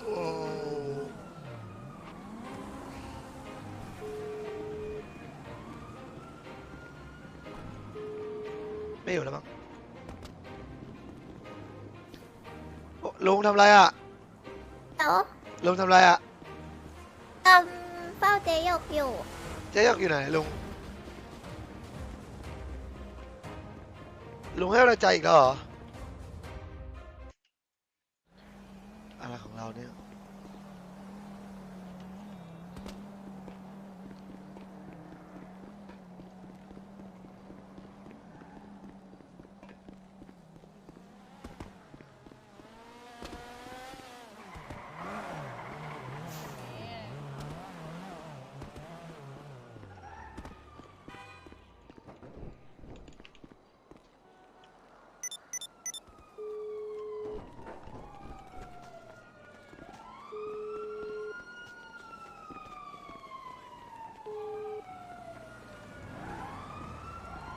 โอ้ไม่อยู่แล้วมั้งโอ้ลุงทำไรอะเดี๋ยวลุงทำไรอะเอมเฝ้าเจหยกอยู่ เจ๊ยกอยู่ไหนลุง ลุงให้กำลังใจอีกแล้วเหรอ อะไรของเราเนี่ย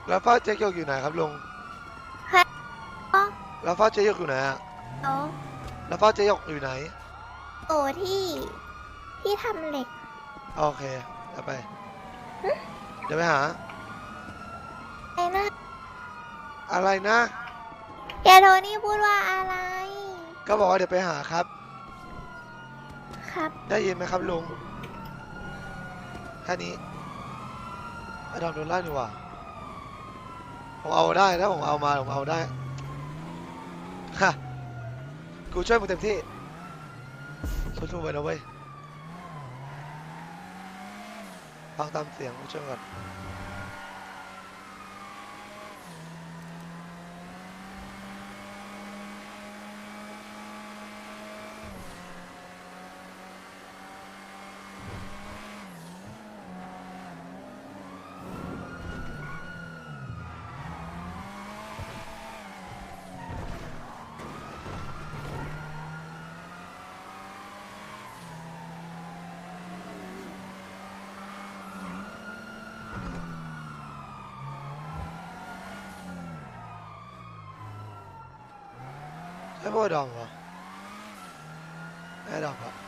แล้วฟ้าเจ๊ยกอยู่ไหนครับลุงอ๋อแล้วฟ้าเจ๊ยกอยู่ไหนอะเดี๋ยวแล้วฟ้าเจ๊ยกอยู่ไหนโอที่ ที่ทำเหล็ก โอเคเดี๋ยวไป เดี๋ยวไปหา ไอ้นะอะไรนะ แกโทนี่พูดว่าอะไร ก็บอกว่าเดี๋ยวไปหาครับ ครับ ได้ยินไหมครับลุงแค่นี้ไอ้ดอมโดนไล่ดีกว่า ผมเอาได้ถ้าผมเอามาผมเอาได้ฮะกูช่วยมึงเต็มที่สู้ๆไปนะเว้ยฟังตามเสียงกูช่วยก่อน ใช่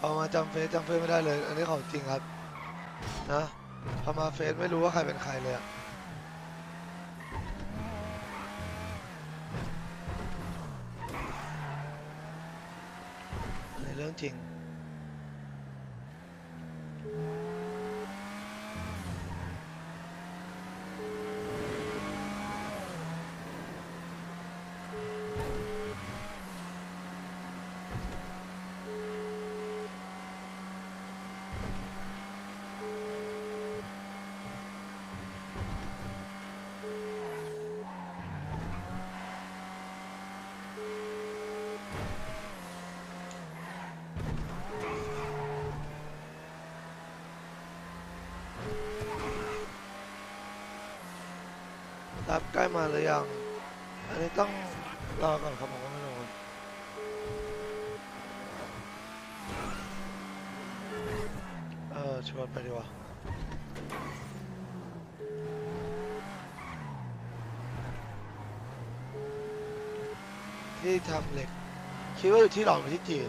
เอมเหรอเอามาจำเฟซจำเฟซไม่ได้เลย อันนี้ของจริงครับนะพอมาเฟซไม่รู้ว่าใครเป็นใครเลยอะในเรื่องจริง รับใกล้มาหรือยัง อันนี้ต้องรอก่อนครับผมก็ไม่รู้เออชวนไปดีกว่าที่ทำเหล็ก คิดว่าอยู่ที่หลอมหรือที่จีน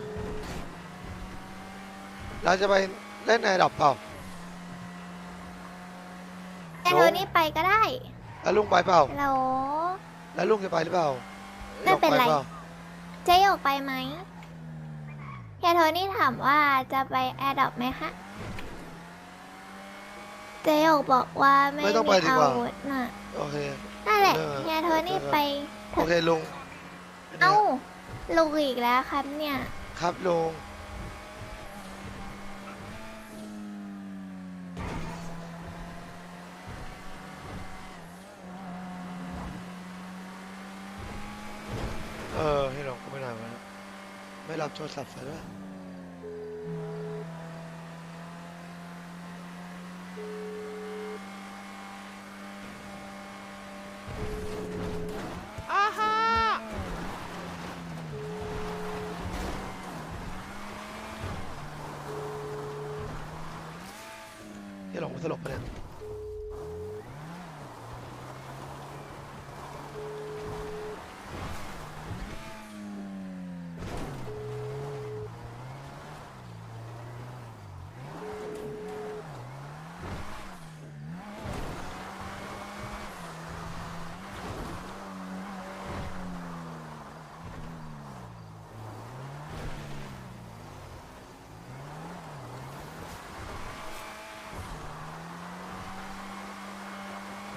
เราจะไปเล่นในดับเปล่าแกโทนี่ไปก็ได้ แล้วลุงไปเปล่า เรา แล้วลุงจะไปหรือเปล่าไม่เป็นไร หยกปล่าเจหยกไปไหมแกโทนี่ถามว่าจะไปแอร์ดรอปไหมคะ เจหยกบอกว่าไม่ไม่ต้องไปมีดีอากว่าวุธน่ะโอเค นั่นแหละเออแกโทนี่ไปโอเคลุงเอ้าลูกอีกแล้วครับเนี่ย ครับลุง รับโทรศัพท์ไปด้วย อาฮา ที่หลงมันสลบไปะ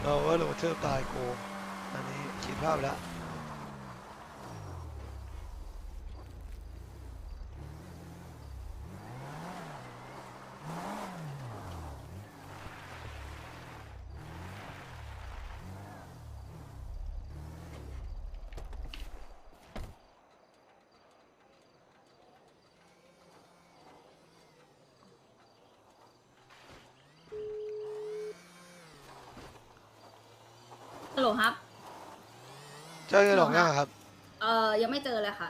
เราว่าลงเชื่อตายโกูอันนี้คิดภาพแล้ว โหลครับ เจ้าเฮียหลงยังอะครับ เอ่อยังไม่เจอเลยค่ะ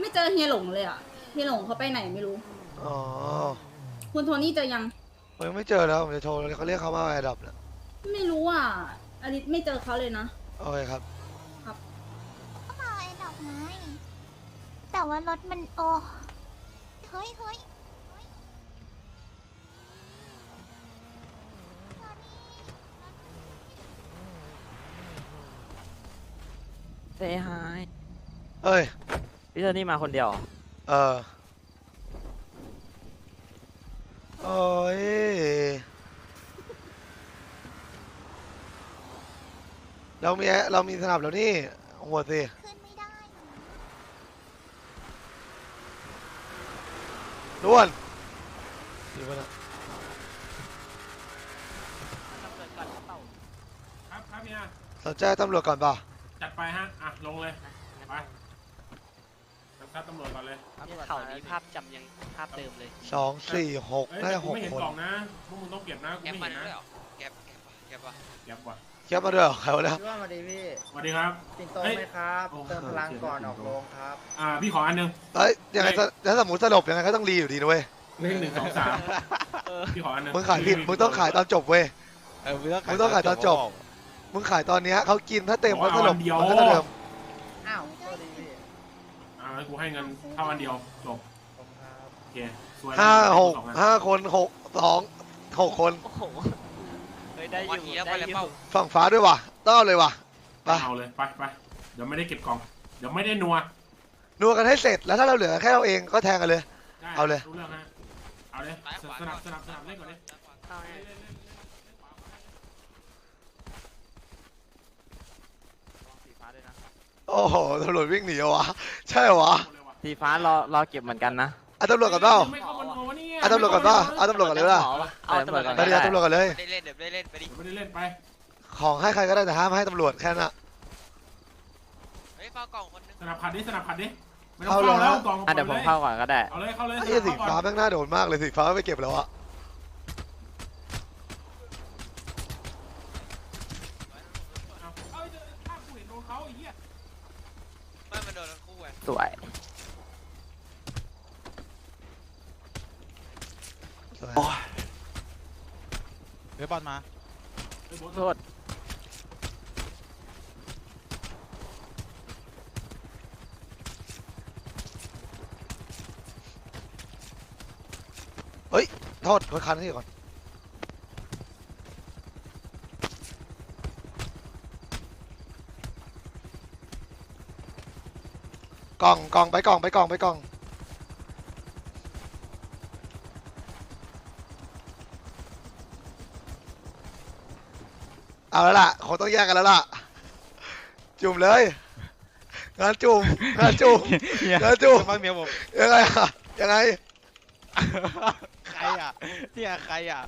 ไม่เจอเฮียหลงเลยอะเฮียหลงเขาไปไหนไม่รู้ อ๋อคุณโทนี่เจอยัง ผมยังไม่เจอแล้วผมจะโทรเขาเรียกเขามาแอร์ดับนะไม่รู้อะอลิสไม่เจอเขาเลยนะ โอเคครับ ก็มาไอ้ดอกไม้ แต่ว่ารถมันโอ้เฮ้ยเฮ้ยเฮ้ย เซฮายเอ้ย พี่เทอนี่มาคนเดียวเหรอเออโอ้ยเรามีเรามีสนับแล้วนี่หัวสิขึ้นไม่ได้ด้วนอยู่ปะเนะครับครับเนี่ยสนใจตำรวจก่อนป่ะ จัดไปฮะ อะ ลงเลย ไปครับตำรวจก่อนเลยเขานี้ภาพจำยังภาพเดิมเลยสองสี่หกเอ้ยน่าแต่จะกูหกไม่เห็นคนกล่องนะ พวกมึงต้องเก็บนะกูแก๊ปไม่มาเห็นด้วยนะเหรอแก๊ปแก๊ปแก๊ปวะเก็บว่ะเคียบมาด้วยเหรอใครวะเนี่ยพี่ว่ามาดีพี่สวัสดีครับ ปิ่นโตเฮ้ยไหมครับ โอ้เติมพลังก่อนออกโรงครับ อ่า พี่ขออันหนึง เอ้ยยังไงถ้าถ้าสมมติสลบยังไงก็ต้องรีอยู่ดีนะเว้ย เลขหนึ่งสองสามพี่ขออันหนึงมึงขายผิด มึงต้องขายตอนจบเว้ย เออมึงต้องมึงต้องขายตอนจบ มึงขายตอนเนี้ยเขากินถ้าเต็มเขาสลบเดียวมันก็เท่าเดิมอ้าวสวัสดีพี่อ่ากูให้เงินเท่าอันเดียวจบผมครับโอเคสวยห้าหกสองอันห้าคนหกสองหกคนโอ้โหเฮ้ยได้อวันยู่นี้แล้วได้ไปอแล้วยู่เปล่าฝั่งฟ้าด้วยว่ะต้องเอาเลยว่ะไปเอาเลยไปไปเดี๋ยวไม่ได้เก็บกล่อง เดี๋ยวไม่ได้นัวนัวกันให้เสร็จแล้วถ้าเราเหลือแค่เราเองก็แทงกันเลย ได้เอาเลย รู้เรื่องฮะเอาเลยซ้ายขวาสนับสนับสนับเล่นก่อนดิเอาไงสีฟ้าด้วยนะ โอ้โหตำรวจวิ่งหนีเหรอวะ ใช่เหรอวะสีฟ้ารอรอเก็บเหมือนกันนะเอาตำรวจก่อนเปล่าไม่เข้ามาโนวะเนี่ยเอาตำรวจก่อนเปล่าเอาตำรวจก่อนเลยล่ะเอาตำรวจก่อนไปเรียนตำรวจก่อนเลย ได้เล่นเดี๋ยวได้เล่นไปดิเดี๋ยวไม่ได้เล่นไปของให้ใครก็ได้แต่ห้ามให้ตำรวจแค่นั้นอะ เฮ้ยเฝ้ากล่องคนนึงสนับขัดดิสนับขัดดิไม่ต้องเข้าเลยเข้าแล้วฮะกล่องอะเดี๋ยวผมเข้าก่อนก็ได้ เอาเลยเข้าเลยไอ้เหี้ยสีฟ้าเข้แม่งน่าโดนมากเลยสีฟ้าไม่เก็บแล้วอะ เอาเอาเดี๋ยวถ้ากูเห็นโดนเขาไอ้เหี้ย ไม่มันโดนทั้งคู่ไง สวย สวยเฮ้ยบอลมาเฮ้ยโบ๊ทโทษ โทษคนคันที่ก่อน กล่องกล่องไปกล่องไปกล่องไปกล่อง เอาแล้วล่ะคงต้องแยกกันแล้วล่ะ จุ่มเลยงานจุ่มงานจุ่มงานจุ่มมาเมียผมยังไงอะยังไง ใครอะเนี่ยใครอะ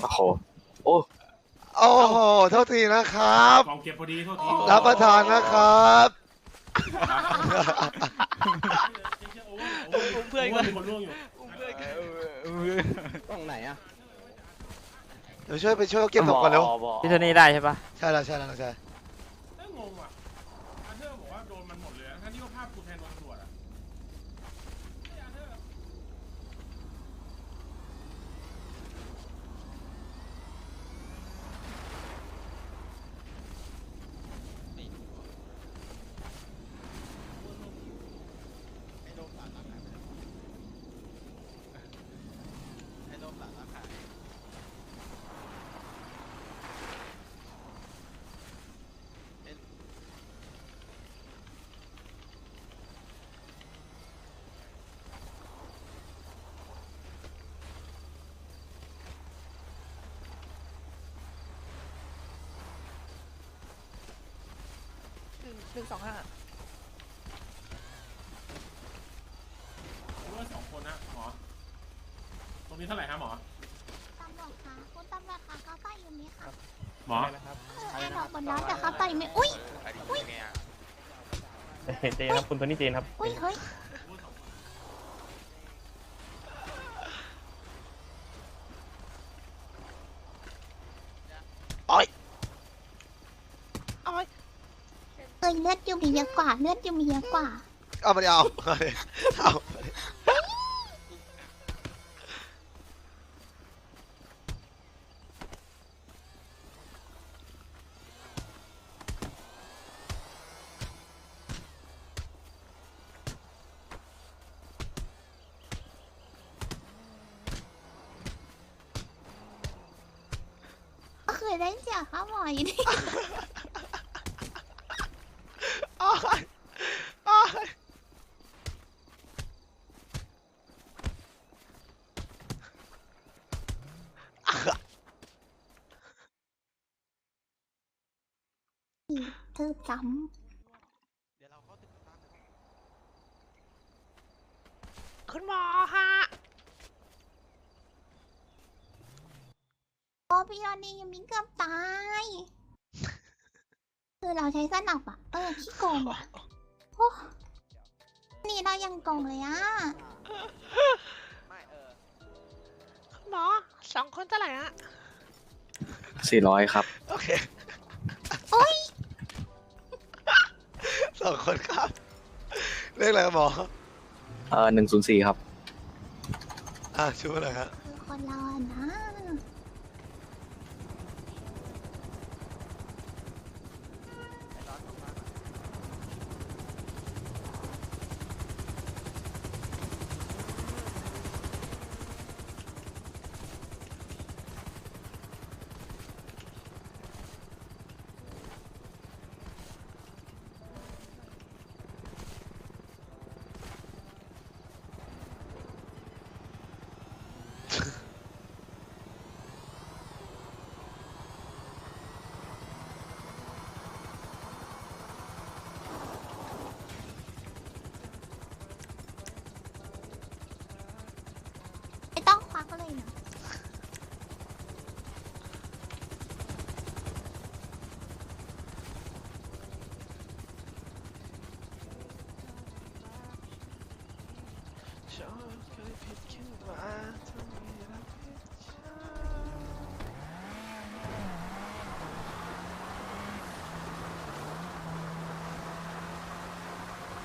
โอ้โหโทษทีนะครับ กล่องเก็บพอดีโทษที รับประทานนะครับเอุ้มเพื่อนมีคนล่วงอยู่ตรงไหนอะ เดี๋ยวช่วยไปช่วยเขาเก็บศพก่อนเร็วพี่โทนี่ได้ใช่ปะใช่แล้วใช่แล้วน้องชาย เอ้ยงงว่ะอาเธอร์บอกว่าโดนมันหมดเลยทั้งที่ว่าภาพกูแทนโดนตำรวจอะเฮ้ยอาเธอร์ ไอ้โดมหลานรักหายไปไหนไอ้โดมหลานรักหาย กูว่าสองคนนะหมอ ตรงนี้เท่าไหร่ฮะหมอ ตำรวจคะคุณตำรวจคะเขาไปอยู่ไหมคะหมอเออไอ้ดอกบนน้องแต่เขาไปไหมอุ้ย อุ้ย เจนครับ คุณโทนี่เจนครับ อุ้ย เฮ้ย เอ้ยเลือดยูมีเยอะกว่าเลือดยูมีเยอะกว่าเอามาดิเอาเอาดิเอามาดิก็คือได้เสียค่าหมออยู่ดีอ้ายอ้าย เธอจเดี๋ยวเราเข้าตึกบ้นกันำโอ้พี่ยอนนี่ยังมีเกือบตาย คือเราใช้สนับอะเออขี้โกงอะโอ้นี่เรายังโกงเลยอะไม่เออหมอสองคนเท่าไหร่ฮะสี่ร้อยครับ โอเคโอ้ยสองคนครับเรียกอะไรครับหมอเอ่อหนึ่งศูนย์สี่ครับ อะช่วยหน่อยครับคือคนเราอะนะ shot.